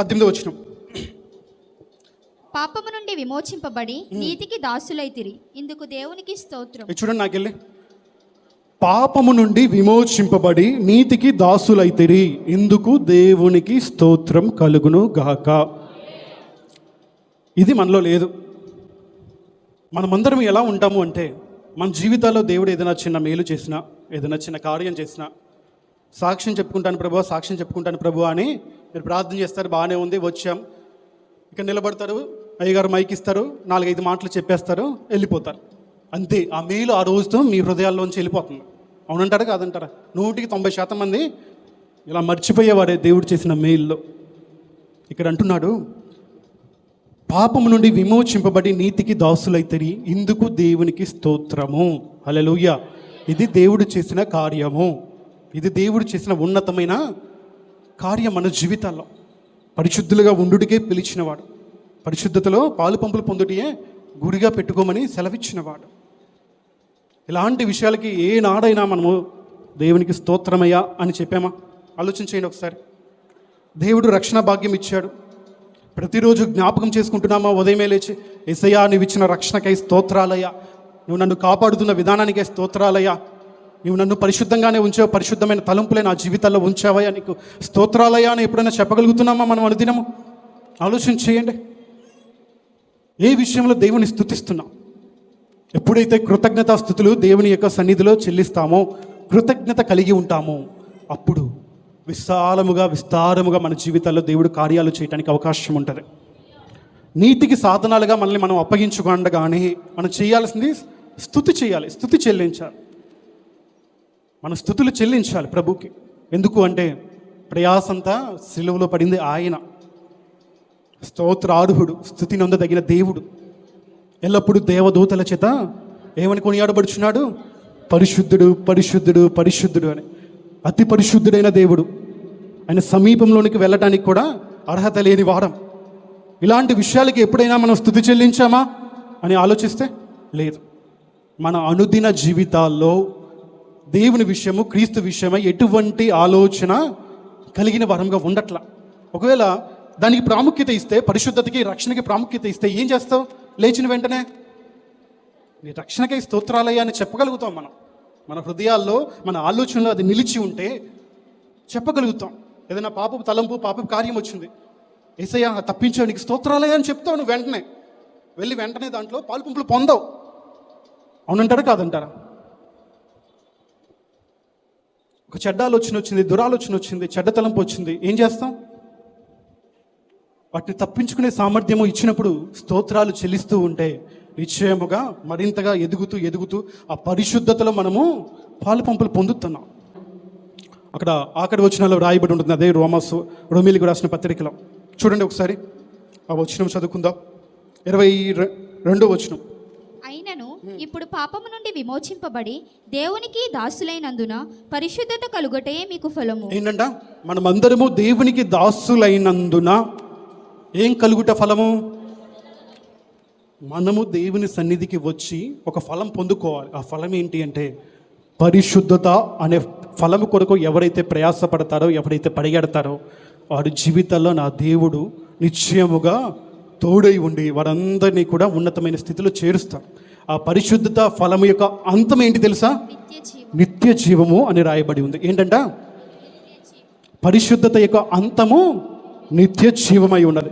పద్దెనిమిది వచ్చిన పాపము నుండి విమోచింపబడి నీతికి దాసులైతిరి ఇందుకు దేవునికి స్తోత్రం. చూడండి నాకెళ్ళి. పాపము నుండి విమోచింపబడి నీతికి దాసులైతిరి ఇందుకు దేవునికి స్తోత్రం కలుగును గాక. ఇది మనలో లేదు. మనమందరం ఎలా ఉంటాము అంటే మన జీవితాల్లో దేవుడు ఏదైనా చిన్న మేలు చేసినా ఏదైనా చిన్న కార్యం చేసినా సాక్ష్యం చెప్పుకుంటాను ప్రభు సాక్ష్యం చెప్పుకుంటాను ప్రభు అని మీరు ప్రార్థన చేస్తారు. బాగానే ఉంది వచ్చాం. ఇక్కడ నిలబడతారు అయ్యగారు మైక్ ఇస్తారు నాలుగైదు మాటలు చెప్పేస్తారు వెళ్ళిపోతారు. అంతే ఆ మేలు ఆ రోజుతో మీ హృదయాల్లోంచి వెళ్ళిపోతుంది. అవునంటారా కాదంటారా? నూటికి తొంభై శాతం మంది ఇలా మర్చిపోయేవాడే దేవుడు చేసిన మేల్లో. ఇక్కడ అంటున్నాడు పాపము నుండి విమోచింపబడి నీతికి దాసులైతరి ఇందుకు దేవునికి స్తోత్రము. హల్లెలూయా. ఇది దేవుడు చేసిన కార్యము. ఇది దేవుడు చేసిన ఉన్నతమైన కార్యం మన జీవితాల్లో. పరిశుద్ధులుగా ఉండుడికే పిలిచినవాడు. పరిశుద్ధతలో పాలు పంపులు పొందుటియే గుడిగా పెట్టుకోమని సెలవిచ్చినవాడు. ఇలాంటి విషయాలకి ఏ నాడైనా మనము దేవునికి స్తోత్రమయ్యా అని చెప్పామా? ఆలోచించేయండి ఒకసారి. దేవుడు రక్షణ భాగ్యం ఇచ్చాడు. ప్రతిరోజు జ్ఞాపకం చేసుకుంటున్నామా? ఉదయమే లేచి ఎసయ్యా నువ్వు ఇచ్చిన రక్షణకై స్తోత్రాలయ్యా. నువ్వు నన్ను కాపాడుతున్న విధానానికై స్తోత్రాలయ్యా. నువ్వు నన్ను పరిశుద్ధంగానే ఉంచావు పరిశుద్ధమైన తలంపులే నా జీవితాల్లో ఉంచావయ్యా. నీకు స్తోత్రాలయ్యా అని ఎప్పుడైనా చెప్పగలుగుతున్నామా మనం అనుదినము? ఆలోచన చేయండి. ఏ విషయంలో దేవుని స్థుతిస్తున్నాం? ఎప్పుడైతే కృతజ్ఞతా స్థుతులు దేవుని యొక్క సన్నిధిలో చెల్లిస్తామో కృతజ్ఞత కలిగి ఉంటామో అప్పుడు విశాలముగా విస్తారముగా మన జీవితాల్లో దేవుడు కార్యాలు చేయడానికి అవకాశం ఉంటుంది. నీతికి సాధనాలుగా మనల్ని మనం అప్పగించుకుండగానే మనం చేయాల్సింది స్థుతి చేయాలి స్థుతి చెల్లించాలి. మన స్థుతులు చెల్లించాలి ప్రభుకి. ఎందుకు అంటే ప్రయాసంతా సిలువలో పడింది ఆయన. స్తోత్రార్హుడు స్థుతి నొందదగిన దేవుడు. ఎల్లప్పుడూ దేవదూతల చేత ఏమని కొనియాడబడుచున్నాడు? పరిశుద్ధుడు పరిశుద్ధుడు పరిశుద్ధుడు అని. అతి పరిశుద్ధుడైన దేవుడు. ఆయన సమీపంలోనికి వెళ్ళటానికి కూడా అర్హత లేని వారం. ఇలాంటి విషయాలకి ఎప్పుడైనా మనం స్థుతి చెల్లించామా? అని ఆలోచిస్తే లేదు. మన అనుదిన జీవితాల్లో దేవుని విషయము క్రీస్తు విషయమై ఎటువంటి ఆలోచన కలిగిన వరంగా ఉండట్లా. ఒకవేళ దానికి ప్రాముఖ్యత ఇస్తే పరిశుద్ధతకి రక్షణకి ప్రాముఖ్యత ఇస్తే ఏం చేస్తావు? లేచిన వెంటనే? నీ రక్షణకై స్తోత్రాలయ్యా అని చెప్పగలుగుతాం మనం. మన హృదయాల్లో మన ఆలోచనలో అది నిలిచి ఉంటే చెప్పగలుగుతాం. ఏదైనా పాపపు తలంపు పాపపు కార్యం వచ్చింది. ఏసయ్య తప్పించావు నీకు స్తోత్రాలయ్యా అని చెప్తావు నువ్వు వెంటనే. వెళ్ళి వెంటనే దాంట్లో పాలు పంపులు అవునంటారా? కాదంటారా? ఒక చెడ్డ ఆలోచన వచ్చింది దురాలోచన వచ్చింది చెడ్డ తలంపు వచ్చింది. ఏం చేస్తాం? వాటిని తప్పించుకునే సామర్థ్యము ఇచ్చినప్పుడు స్తోత్రాలు చెల్లిస్తూ ఉంటే నిశ్చయముగా మరింతగా ఎదుగుతూ ఎదుగుతూ ఆ పరిశుద్ధతలో మనము పాలు పంపులు పొందుతున్నాం. అక్కడ ఆఖరి వచనాలు రాయబడి ఉంటుంది అదే రోమాసు రోమిలికి రాసిన పత్రికలో. చూడండి ఒకసారి. ఆ వచనం చదువుకుందాం. ఇరవై రెండో వచనం. ఇప్పుడు పాపము నుండి విమోచింపబడి దేవునికి దాసులైనందున పరిశుద్ధత కలుగటే మీకు ఫలము. ఏంటంట? మనమందరము దేవునికి దాసులైనందున ఏం కలుగుట ఫలము? మనము దేవుని సన్నిధికి వచ్చి ఒక ఫలం పొందుకోవాలి. ఆ ఫలం ఏంటి అంటే పరిశుద్ధత అనే ఫలము కొరకు ఎవరైతే ప్రయాసపడతారో ఎవరైతే పరిగెడతారో వారి జీవితాల్లో నా దేవుడు నిశ్చయముగా తోడై ఉండి వారందరినీ కూడా ఉన్నతమైన స్థితిలో చేరుస్తాడు. ఆ పరిశుద్ధత ఫలము యొక్క అంతం ఏంటి తెలుసా? నిత్య జీవం నిత్య జీవము అని రాయబడి ఉంది. ఏంటంట? పరిశుద్ధత యొక్క అంతము నిత్య జీవమై ఉన్నది.